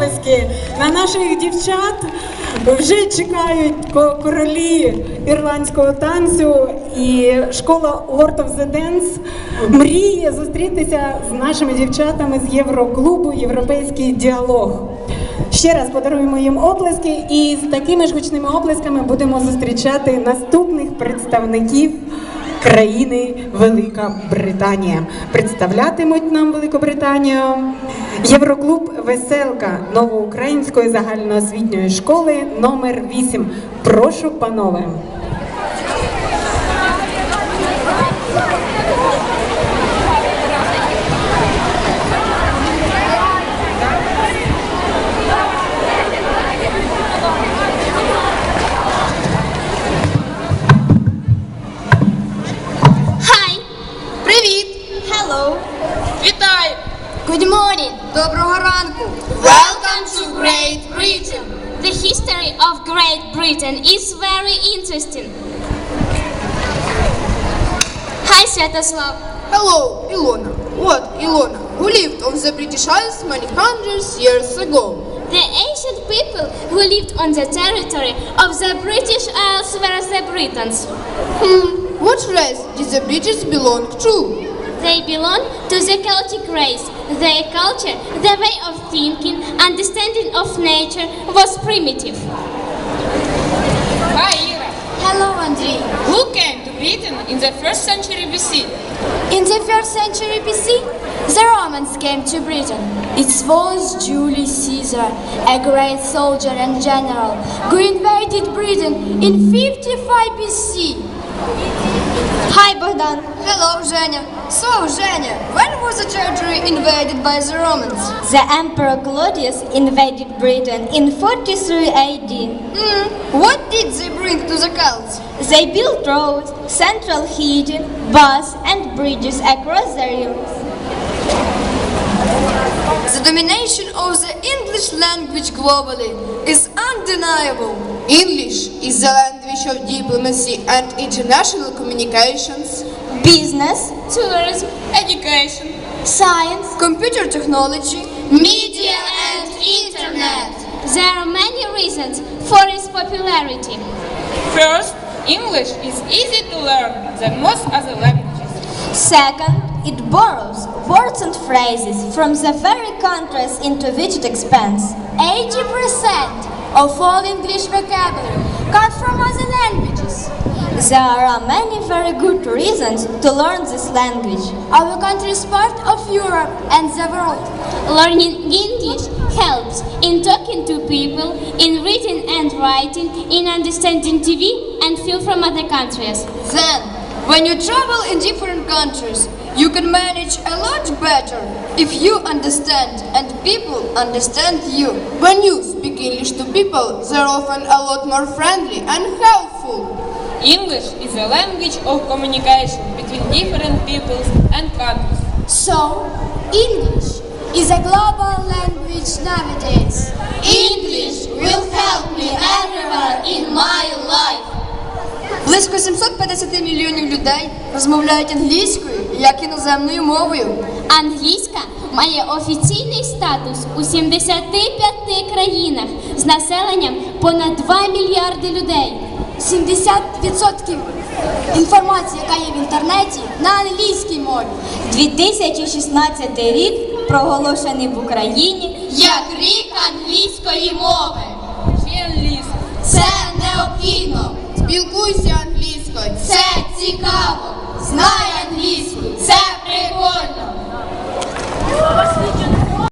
оплески на наших дівчат. Вже чекають королі ірландського танцю і школа Lord of the Dance мріє зустрітися з нашими дівчатами з Євроклубу Європейський діалог. Ще раз подаруємо їм оплески, і з такими ж гучними оплесками будемо зустрічати наступних представників країни Велика Британія. Представлятимуть нам Великобританію Євроклуб Веселка новоукраїнської загальноосвітньої школи номер 8. Прошу, панове. Hello. Вітаю! Good morning. Доброго ранку! Welcome to Great Britain! The history of Great Britain is very interesting. Hi, Святослав. Hello, Ilona. What, Ilona? Who lived on the British Isles many hundreds years ago? The ancient people who lived on the territory of the British Isles were the Britons. Hmm, what race did the British belong to? They belong to the Celtic race. Their culture, their way of thinking, understanding of nature was primitive. Hi, Ira. Hello, Andrei. Who came to Britain in the first century BC? In the first century BC, the Romans came to Britain. It was Julius Caesar, a great soldier and general, who invaded Britain in 55 BC. Hi, Bogdan. Hello, Zhenya. So, Zhenya, when was the territory invaded by the Romans? The Emperor Claudius invaded Britain in 43 AD. Hmm, what did they bring to the Celts? They built roads, central heating, bus and bridges across the rivers. The domination of the English language globally is undeniable. English is the language of diplomacy and international communications, Business, Tourism, Education. science, computer technology, media, and internet. There are many reasons for its popularity. First, English is easy to learn than most other languages. Second, it borrows words and phrases from the very countries into which it expands. 80% of all English vocabulary comes from other languages. There are many very good reasons to learn this language. Our country is part of Europe and the world. Learning English helps in talking to people, in reading and writing, in understanding TV and film from other countries. Then, when you travel in different countries, you can manage a lot better if you understand and people understand you. When you speak English to people, they're often a lot more friendly and helpful. English is a language of communication between different peoples and countries. So, English is a global language nowadays. English will help me everywhere in my life. Близько 750 мільйонів людей розмовляють англійською як іноземною мовою. Англійська має офіційний статус у 75 країнах з населенням понад 2 мільярди людей. 70% інформації, яка є в інтернеті, на англійській мові. 2016 рік проголошений в Україні як рік англійської мови. Це необхідно спілкуйся англійською.